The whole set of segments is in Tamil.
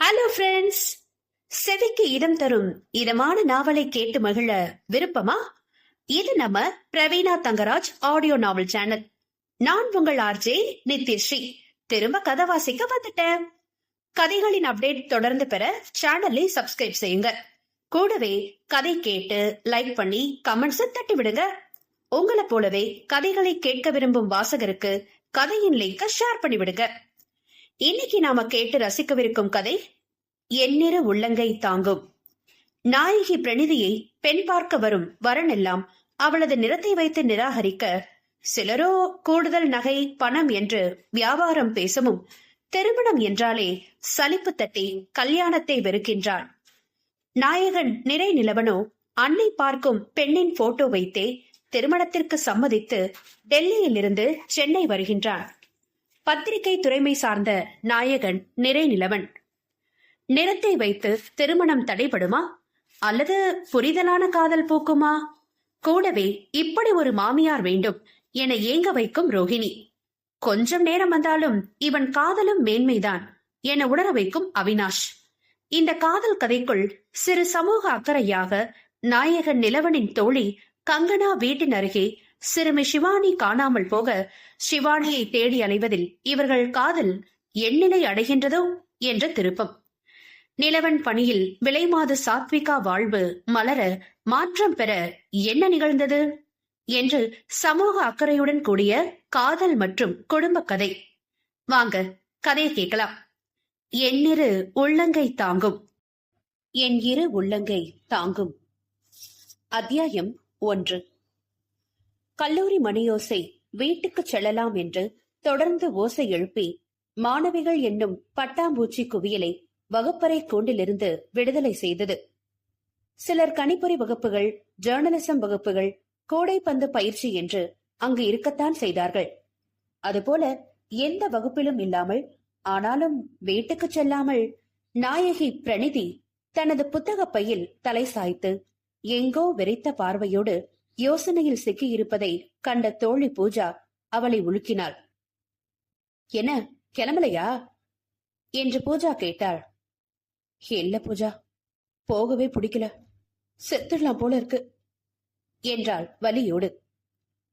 ஹலோ ஃப்ரெண்ட்ஸ் செவிக்கு இடம் தரும் இதமான நாவலை கேட்டு மகிழ விருப்பமா? இது நம்ம Praveena Thangaraj audio novel channel நான் உங்கள் ஆர்ஜே நித்யஸ்ரீ திரும்ப கதை வாசிக்க வந்துட்டேன். கதைகளின் அப்டேட் தொடர்ந்து பெற சேனலை சப்ஸ்கிரைப் செய்யுங்க. கூடவே கதை கேட்டு லைக் பண்ணி கமெண்ட்ஸ் தட்டி விடுங்க உங்களை போலவே கதைகளை கேட்க விரும்பும் வாசகருக்கு கதையின் லிங்க ஷேர் பண்ணி விடுங்க இன்னைக்கு நாம கேட்டு ரசிக்கவிருக்கும் கதை எந்நிற உள்ளங்கை தாங்கும் நாயகி பிரணிதியை பெண் பார்க்க வரும் வரனெல்லாம் அவளது நிறத்தை வைத்து நிராகரிக்க சிலரோ கூடுதல் நகை பணம் என்று வியாபாரம் பேசவும் திருமணம் என்றாலே சலிப்பு தட்டி கல்யாணத்தை வெறுக்கின்றான். நாயகன் நிறை நிலவனோ அன்னை பார்க்கும் பெண்ணின் போட்டோ வைத்தே திருமணத்திற்கு சம்மதித்து டெல்லியிலிருந்து சென்னை வருகின்றான். பத்திரிகை துறைமை சார்ந்த நாயகன் நிறை நிலவன் நிறத்தை வைத்து திருமணம் தடைபடுமா? அல்லது புரிதலான காதல் பூக்குமா? கூடவே இப்படி ஒரு மாமியார் வேண்டும் என ஏங்க வைக்கும் ரோஹிணி. கொஞ்சம் நேரம் வந்தாலும் இவன் காதலும் மேன்மைதான் என உணர வைக்கும் அவினாஷ். இந்த காதல் கதைக்குள் சிறு சமூக அக்கறையாக நாயகன் நிலவனின் தோழி கங்கனா வீட்டின் அருகே சிறுமி சிவானி காணாமல் போக சிவானியை தேடி அலைவதில் இவர்கள் காதல் எண்ணிலை அடைகின்றதோ என்ற திருப்பம். நிலவன் பணியில் விலைமாது சாத்விகா வாழ்வு மலர மாற்றம் பெற என்ன நிகழ்ந்தது? என்று சமூக அக்கறையுடன் கூடிய காதல் மற்றும் குடும்ப கதை. வாங்க கதையை கேட்கலாம். என்னிரு உள்ளங்கை தாங்கும். என் இரு உள்ளங்கை தாங்கும். அத்தியாயம் ஒன்று. கல்லூரி மணியோசை வீட்டுக்கு செல்லலாம் என்று தொடர்ந்து ஓசை எழுப்பி மாணவிகள் என்னும் பட்டாம்பூச்சி குவியலை வகுப்பறை கூண்டிலிருந்து விடுதலை செய்தது. சிலர் கணிப்பொறி வகுப்புகள் ஜேர்னலிசம் வகுப்புகள் கோடைப்பந்து பயிற்சி என்று அங்கு இருக்கத்தான் செய்தார்கள். அதுபோல எந்த வகுப்பிலும் இல்லாமல் ஆனாலும் வீட்டுக்கு செல்லாமல் நாயகி பிரணிதி தனது புத்தக பையில் தலை சாய்த்து எங்கோ விரைத்த பார்வையோடு யோசனையில் சிக்கியிருப்பதை கண்ட தோழி பூஜா அவளை உலுக்கினாள். என்ன கிளம்பலையா? என்று பூஜா கேட்டாள். இல்ல பூஜா போகவே பிடிக்கல. செத்துடலாம் போல இருக்கு என்றாள் வலியோடு.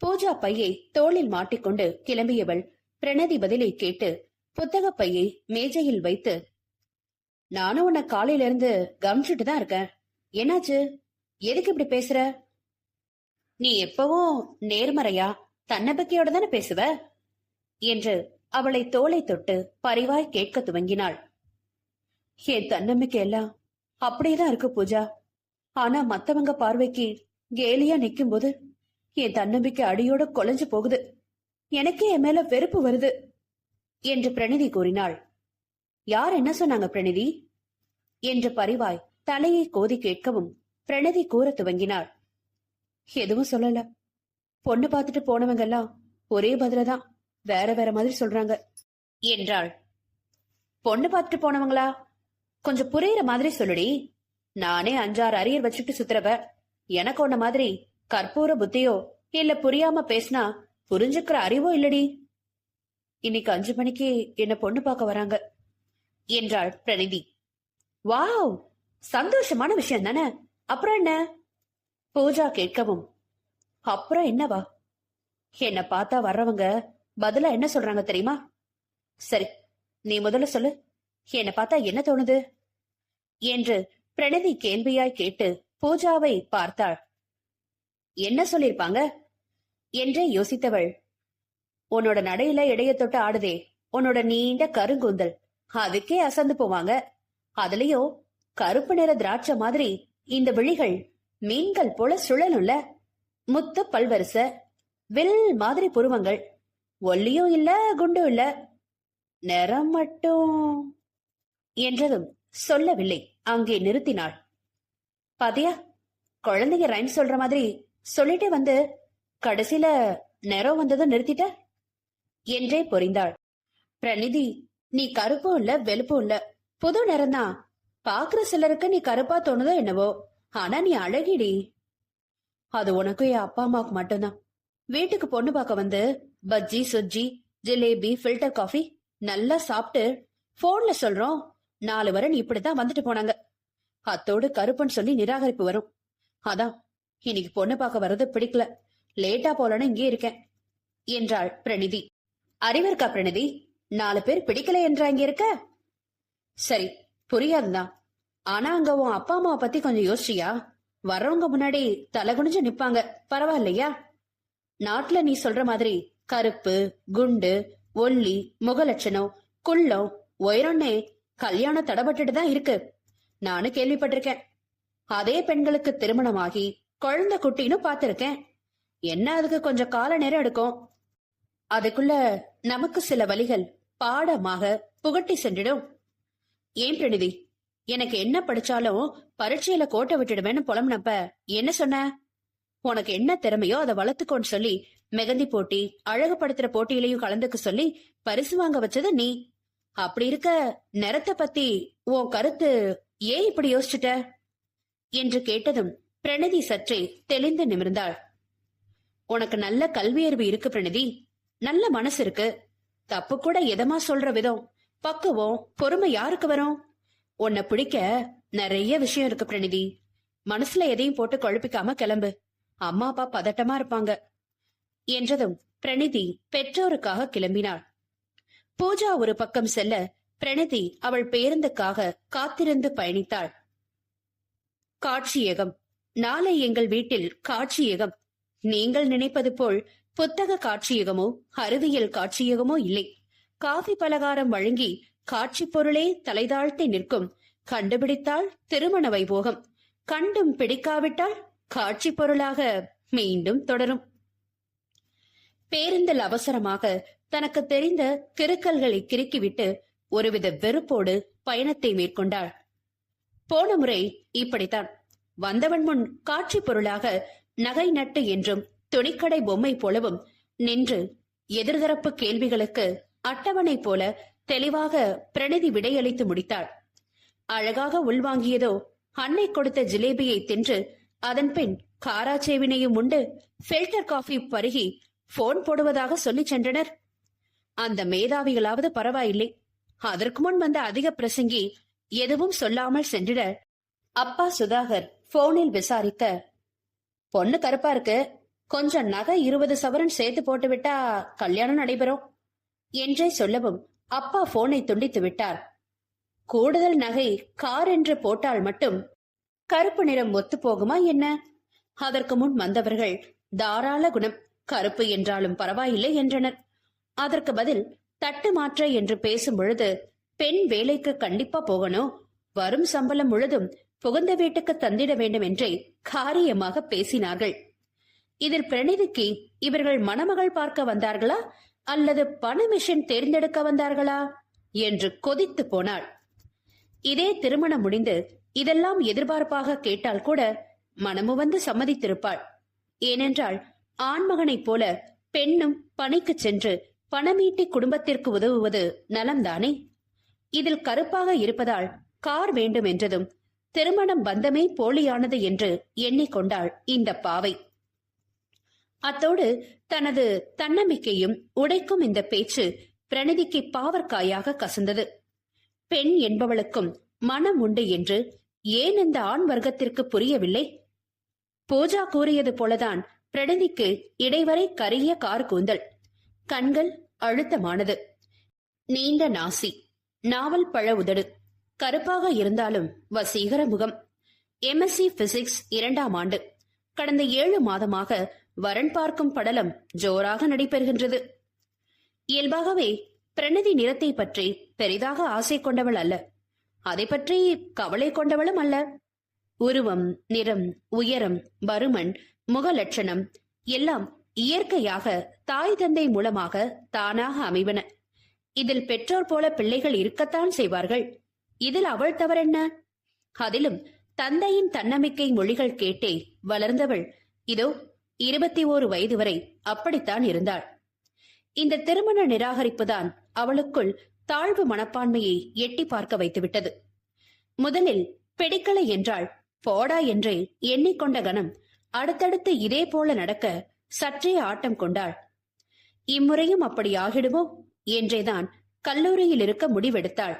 பூஜா பையை தோளில் மாட்டிக்கொண்டு கிளம்பியவள் பிரணதி பதிலை கேட்டு புத்தக பையை மேஜையில் வைத்து நானும் உன்னை காலையில இருந்து கவனிச்சுட்டு தான் இருக்கேன். என்னாச்சு? எதுக்கு இப்படி பேசுற? நீ எப்பவும் நேர்மறையா தன்னம்பிக்கையோட தானே பேசுவ? என்று அவளை தோலை தொட்டு பரிவாய் கேட்க துவங்கினாள். என் தன்னம்பிக்கை எல்லாம் அப்படியேதான் இருக்கு பூஜா. ஆனா மத்தவங்க பார்வைக்கு கேலியா நிக்கும் போது என் தன்னம்பிக்கை அடியோட கொலைஞ்சு போகுது. எனக்கே என் மேல வெறுப்பு வருது என்று பிரணிதி கூறினாள். யார் என்ன சொன்னாங்க பிரணிதி? என்று பரிவாய் தலையை கோதி கேட்கவும் பிரணதி கூற துவங்கினாள். எதுவும் சொல்லல. பொண்ணு பார்த்துட்டு போனவங்க எல்லாம் ஒரே பதிலதான். வேற வேற மாதிரி சொல்றாங்க. என்றாள். பொண்ணு பார்த்துட்டு போனவங்களா? கொஞ்சம் புரியுற மாதிரி சொல்லுடி. நானே அஞ்சாறு அரியர் வச்சுட்டு சுத்துறவ. எனக்கு ஒன்ன மாதிரி கற்பூர புத்தியோ இல்ல புரியாம பேசினா புரிஞ்சுக்கிற அறிவோ இல்லடி. இன்னைக்கு அஞ்சு மணிக்கு என்ன பொண்ணு பார்க்க வராங்க. என்றாள் பிரணிதி வாவ்! சந்தோஷமான விஷயம் தானே. அப்புறம் என்ன? பூஜா கேட்கவும் அப்புறம் என்னவா? என்ன பார்த்தா வர்றவங்க பதிலா என்ன சொல்றாங்க தெரியுமா? சரி நீ முதல்ல சொல்லு. என்ன பார்த்தா என்ன தோணுது? என்று பிரணதி கேள்வியாய் கேட்டு பூஜாவை பார்த்தாள். என்ன சொல்லிருப்பாங்க என்றே யோசித்தவள். உன்னோட நடையில இடைய தொட்டு ஆடுதே. உன்னோட நீண்ட கருங்கூந்தல். அதுக்கே அசந்து போவாங்க. அதுலயோ கருப்பு நிற திராட்சை மாதிரி இந்த விழிகள் மீன்கள் போல சுழலும்ல முத்து பல்வரிச வில் மாதிரி புருவங்கள். ஒல்லியும் இல்ல குண்டும் இல்ல. நிறம் மட்டும் என்றதும் சொல்லவில்லை. அங்கே நிறுத்தினாள். பாத்தியா குழந்தைங்க ரைம் சொல்ற மாதிரி சொல்லிட்டே வந்து கடைசியில நிறம் வந்ததும் நிறுத்திட்ட? என்றே பொறிந்தாள் பிரநிதி நீ கருப்பும் இல்ல வெளுப்பும் இல்ல. புது நிறம்தான். பாக்குற சிலருக்கு நீ கருப்பா தோணுதோ என்னவோ. ஆனா நீ அழகிடி. அது உனக்கும் என் அப்பா அம்மாவுக்கு மட்டும்தான். வீட்டுக்கு பொண்ணு பார்க்க வந்து பஜ்ஜி சுஜ்ஜி ஜிலேபி ஃபில்டர் காஃபி நல்லா சாப்பிட்டு போன்ல சொல்றோம். நாலு வரை நீ இப்படிதான் வந்துட்டு போனாங்க. அத்தோடு கருப்பன் சொல்லி நிராகரிப்பு வரும். அதான் இன்னைக்கு பொண்ணு பார்க்க வர்றது பிடிக்கல. லேட்டா போலன்னு இங்கே இருக்கேன் என்றாள் பிரணிதி. அறிவிருக்கா பிரணிதி? நாலு பேர் பிடிக்கல என்றா இங்க இருக்க? சரி புரியாதுதான். ஆனா அங்க உன் அப்பா அம்மாவை பத்தி கொஞ்சம் யோசிச்சியா? வர்றவங்க முன்னாடி தலை குனிஞ்சு நிப்பாங்க. பரவாயில்லையா? நாட்டுல நீ சொல்ற மாதிரி கருப்பு குண்டு ஒல்லி முகலட்சணம் குள்ளம் உயரம்னே கல்யாணம் தடப்பட்டுட்டு தான் இருக்கு. நானும் கேள்விப்பட்டிருக்கேன். அதே பெண்களுக்கு திருமணமாகி குழந்தை குட்டின்னு பாத்திருக்கேன் என்ன அதுக்கு கொஞ்சம் கால நேரம் எடுக்கும்? அதுக்குள்ள நமக்கு சில வழிகள் பாடமாக புகட்டி சென்றிடும். ஏன் பிரணிதி? எனக்கு என்ன படிச்சாலும் பரீட்சையில கோட்டை விட்டுடுவேன்னு புலம்புனப்ப என்ன சொன்ன? உனக்கு என்ன திறமையோ அதை வளர்த்துக்கோன்னு சொல்லி மெகந்தி போட்டி அழகுபடுத்துற போட்டியிலையும் கலந்துக்க சொல்லி பரிசு வாங்க வச்சது நீ. அப்படி இருக்க நிறத்தை பத்தி உன் கருத்து ஏன் இப்படி யோசிச்சுட்ட? என்று கேட்டதும் பிரணதி சற்றே தெளிந்து நிமிர்ந்தாள். உனக்கு நல்ல கல்வியறிவு இருக்கு பிரணதி. நல்ல மனசு இருக்கு. தப்பு கூட எதமா சொல்ற விதம். பக்குவம் பொறுமை யாருக்கு வரும்? உன்னை பிடிக்க நிறைய விஷயம் இருக்கு பிரணிதி. மனசுல எதையும் போட்டு குழப்பிக்காம கிளம்பு. அம்மா அப்பா பதட்டமா இருப்பாங்க. என்றதும் பிரணிதி பெற்றோருக்காக கிளம்பினாள். பூஜா ஒரு பக்கம் செல்ல பிரணிதி அவள் பேருந்துக்காக காத்திருந்து பயணித்தாள். காட்சியகம் நாளை எங்கள் வீட்டில் காட்சியகம் நீங்கள் நினைப்பது போல் புத்தக காட்சியகமோ அறிவியல் காட்சியகமோ இல்லை. காஃபி பலகாரம் வழங்கி காட்சி பொருளே தலைதாழ்த்தி நிற்கும். கண்டுபிடித்தால் திருமண வைபோகம். கண்டும் பிடிக்காவிட்டால் காட்சி பொருளாக மீண்டும் தொடரும். பேருந்தில் அவசரமாக தனக்கு தெரிந்த கிருக்கல்களை கிறுக்கிவிட்டு ஒருவித வெறுப்போடு பயணத்தை மேற்கொண்டாள். போன முறை இப்படித்தான். வந்தவன் முன் காட்சி பொருளாக நகை நட்டு என்றும் துணிக்கடை பொம்மை போலவும் நின்று எதிர்தரப்பு கேள்விகளுக்கு அட்டவணை போல தெளிவாக பிரணிதி விடையளித்து முடித்தாள். அழகாக உள்வாங்கியதோ அன்னை கொடுத்த ஜிலேபியை தின்று அதன் பின் காராச்சேவினையும் உண்டு ஃபில்டர் காஃபி பருகி போன் போடுவதாக சொல்லிச் சென்றனர். அந்த மேதாவிகளாவது பரவாயில்லை. அதற்கு முன் வந்த அதிக பிரசங்கி எதுவும் சொல்லாமல் சென்றிட அப்பா சுதாகர் போனில் விசாரிக்க பொண்ணு கருப்பா இருக்கு. கொஞ்சம் நகை இருபது சவரன் சேர்த்து போட்டுவிட்டா கல்யாணம் நடைபெறும்? என்றே சொல்லவும் அப்பா போனை துண்டித்து விட்டார். கூடுதல் நகை கார் என்று போட்டால் மட்டும் கருப்பு நிறம் ஒத்து போகுமா என்ன? அதற்கு முன் வந்தவர்கள் தாராள குணம் கருப்பு என்றாலும் பரவாயில்லை என்றனர். அதற்கு பதில் தட்டு மாற்ற என்று பேசும் பொழுது பெண் வேலைக்கு கண்டிப்பா போகணும். வரும் சம்பளம் முழுதும் புகுந்த வீட்டுக்கு தந்திட வேண்டும் என்றே காரியமாக பேசினார்கள். இதில் பிரணிதிக்கு இவர்கள் மணமகள் பார்க்க வந்தார்களா? அல்லது பண மிஷின் தேர்ந்தெடுக்க வந்தார்களா? என்று கொதித்து போனாள். இதே திருமணம் முடிந்து இதெல்லாம் எதிர்பார்ப்பாக கேட்டால் கூட மனமு வந்து சம்மதித்திருப்பாள். ஏனென்றால் ஆண்மகனைப் போல பெண்ணும் பணிக்கு சென்று பணமீட்டி குடும்பத்திற்கு உதவுவது நலம்தானே? இதில் கருப்பாக இருப்பதால் கார் வேண்டும் என்றதும் திருமணம் பந்தமே போலியானது என்று எண்ணிக்கொண்டாள் இந்த பாவை. அத்தோடு தனது தன்னம்பிக்கையும் உடைக்கும் இந்த பேச்சு பிரணிதிக்கு பாவற்காயாக கசந்தது. பெண் என்பவளுக்கும் மனம் உண்டு என்று ஏன் இந்த ஆண் வர்க்கத்திற்கு புரியவில்லை? பூஜா கூறியது போலதான் பிரணிதிக்கு இடைவரை கரிய கார் கூந்தல் கண்கள் அழுத்தமானது. நீண்ட நாசி நாவல் பழ உதடு கருப்பாக இருந்தாலும் வசீகர முகம். எம்எஸ்சி பிசிக்ஸ் இரண்டாம் ஆண்டு. கடந்த ஏழு மாதமாக வரன் பார்க்கும் படலம் ஜோராக நடைபெறுகின்றது. இயல்பாகவே பிரணதி நிறத்தை பற்றி பெரிதாக ஆசை கொண்டவள் அல்ல. அதை பற்றி கவலை கொண்டவளும் அல்ல. உருவம் நிறம் உயரம் பருமன் முக லட்சணம் எல்லாம் இயற்கையாக தாய் தந்தை மூலமாக தானாக அமைவன. இதில் பெற்றோர் போல பிள்ளைகள் இருக்கத்தான் செய்வார்கள். இதில் அவள் தவறென்ன? அதிலும் தந்தையின் தன்னம்பிக்கை மொழிகள் கேட்டே வளர்ந்தவள் இதோ இருபத்தி ஓரு வயது வரை அப்படித்தான் இருந்தாள். இந்த திருமண நிராகரிப்புதான் அவளுக்குள் தாழ்வு மனப்பான்மையை எட்டி பார்க்க வைத்துவிட்டது. முதலில் பிடிக்கலை என்றால் போடா என்றே எண்ணிக்கொண்ட கணம் அடுத்தடுத்து இதே போல நடக்க சற்றே ஆட்டம் கொண்டாள். இம்முறையும் அப்படி ஆகிடுமோ? என்றேதான் கல்லூரியில் இருக்க முடிவெடுத்தாள்.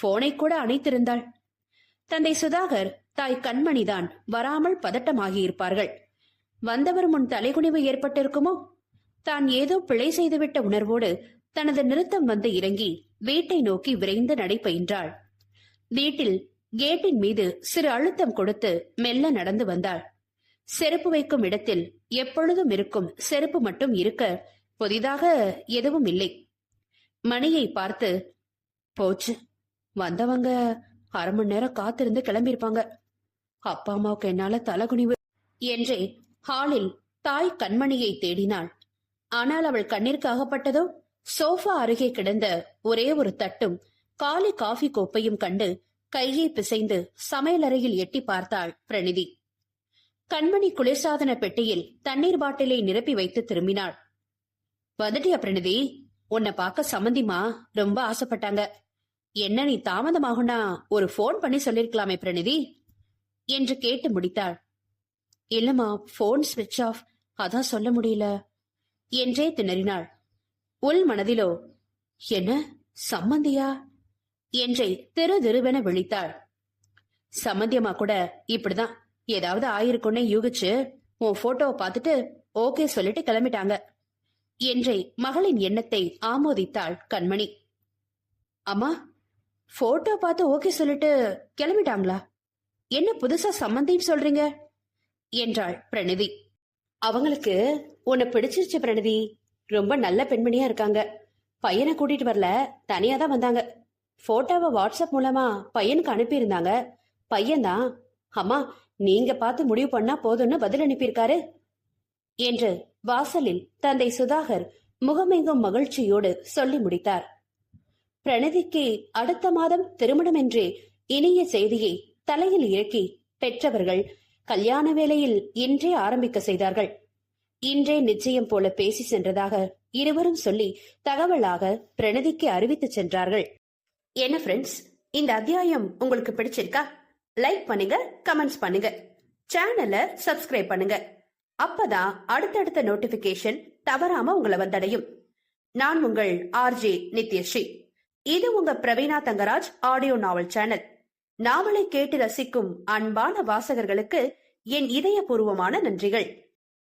போனை கூட அணைத்திருந்தாள். தந்தை சுதாகர் தாய் கண்மணிதான் வராமல் பதட்டமாகியிருப்பார்கள். வந்தவர் முன் தலைகுனிவு ஏற்பட்டிருக்குமோ? தான் ஏதோ பிழை செய்துவிட்ட உணர்வோடு தனது நிறுத்தம் வந்து இறங்கி வீட்டை நோக்கி விரைந்து நடைபயின்றாள். வீட்டில் கேட்டின் மீது சிறு அழுத்தம் கொடுத்து மெல்ல நடந்து வந்தாள். செருப்பு வைக்கும் இடத்தில் எப்பொழுதும் இருக்கும் செருப்பு மட்டும் இருக்க புதிதாக எதுவும் இல்லை. மணியை பார்த்து போச்சு. வந்தவங்க அரை மணி நேரம் காத்திருந்து கிளம்பியிருப்பாங்க. அப்பா அம்மாவுக்கு என்னால தலகுனிவு என்றே ஹாலில் தாய் கண்மணியை தேடினாள். ஆனால் அவள் கண்ணிற்கு அகப்பட்டதோ? சோஃபா அருகே கிடந்த ஒரே ஒரு தட்டும் காலி காஃபி கோப்பையும் கண்டு கையை பிசைந்து சமையலறையில் எட்டி பார்த்தாள் பிரணிதி. கண்மணி குளிர்சாதன பெட்டியில் தண்ணீர் பாட்டிலை நிரப்பி வைத்து திரும்பினாள். வந்துட்டியா பிரணிதி? உன்னை பார்க்க சம்மந்திமா ரொம்ப ஆசைப்பட்டாங்க. என்ன நீ தாமதமாகும்னா ஒரு ஃபோன் பண்ணி சொல்லிருக்கலாமே பிரணிதி? என்று கேட்டு முடித்தாள். இல்லம்மா ஃபோன் ஸ்விட்ச் ஆஃப் அதான் சொல்ல முடியல. என்றே திணறினாள். உள் மனதிலோ என்ன? சம்மந்தியா? என்றே திரு திருவென விழித்தாள். சம்மந்தியம்மா கூட இப்படிதான். ஏதாவது ஆயிருக்கும்னே யூகிச்சு உன் போட்டோவை பார்த்துட்டு ஓகே சொல்லிட்டு கிளம்பிட்டாங்க. என்றே மகளின் எண்ணத்தை ஆமோதித்தாள் கண்மணி. அம்மா போட்டோ பார்த்து ஓகே சொல்லிட்டு கிளம்பிட்டாங்களா? என்ன புதுசா சம்மந்தின்னு சொல்றீங்க? என்றாள் பிரணவி. அவங்களுக்கு உன்னை பிடிச்சிருச்சு பிரணவி. ரொம்ப நல்ல பெண்மணியா இருக்காங்க. பையனை கூட்டிட்டு வரல தனியா தான் வந்தாங்க. போட்டோவை வாட்ஸ்அப் மூலமா பையனுக்கு அனுப்பியிருந்தாங்க. பையன்தான் அம்மா நீங்க பார்த்து முடிவு பண்ணா போதும்னு பதில் அனுப்பியிருக்காரு என்று வாசலில் தந்தை சுதாகர் முகமெங்கும் மகிழ்ச்சியோடு சொல்லி முடித்தார். பிரணதிக்கு அடுத்த மாதம் திருமணம் என்றே இனிய செய்தியை தலையில் இறக்கி பெற்றவர்கள் கல்யாண வேலையில் இன்றே ஆரம்பிக்க செய்தார்கள். இன்றே நிச்சயம் போல பேசி சென்றதாக இருவரும் சொல்லி தகவலாக பிரணதிக்கு அறிவித்து சென்றார்கள். என்ன ஃப்ரெண்ட்ஸ் இந்த அத்தியாயம் உங்களுக்கு பிடிச்சிருக்கா? லைக் பண்ணுங்க கமெண்ட்ஸ் பண்ணுங்க. சேனலை சப்ஸ்கிரைப் பண்ணுங்க. அப்பதான் அடுத்தடுத்த நோட்டிபிகேஷன் தவறாம உங்களை வந்தடையும். நான் உங்கள் ஆர்ஜே நித்யஸ்ரீ. இது உங்க Praveena Thangaraj audio novel channel நாவலை கேட்டு ரசிக்கும் அன்பான வாசகர்களுக்கு என் இதயபூர்வமான நன்றிகள்.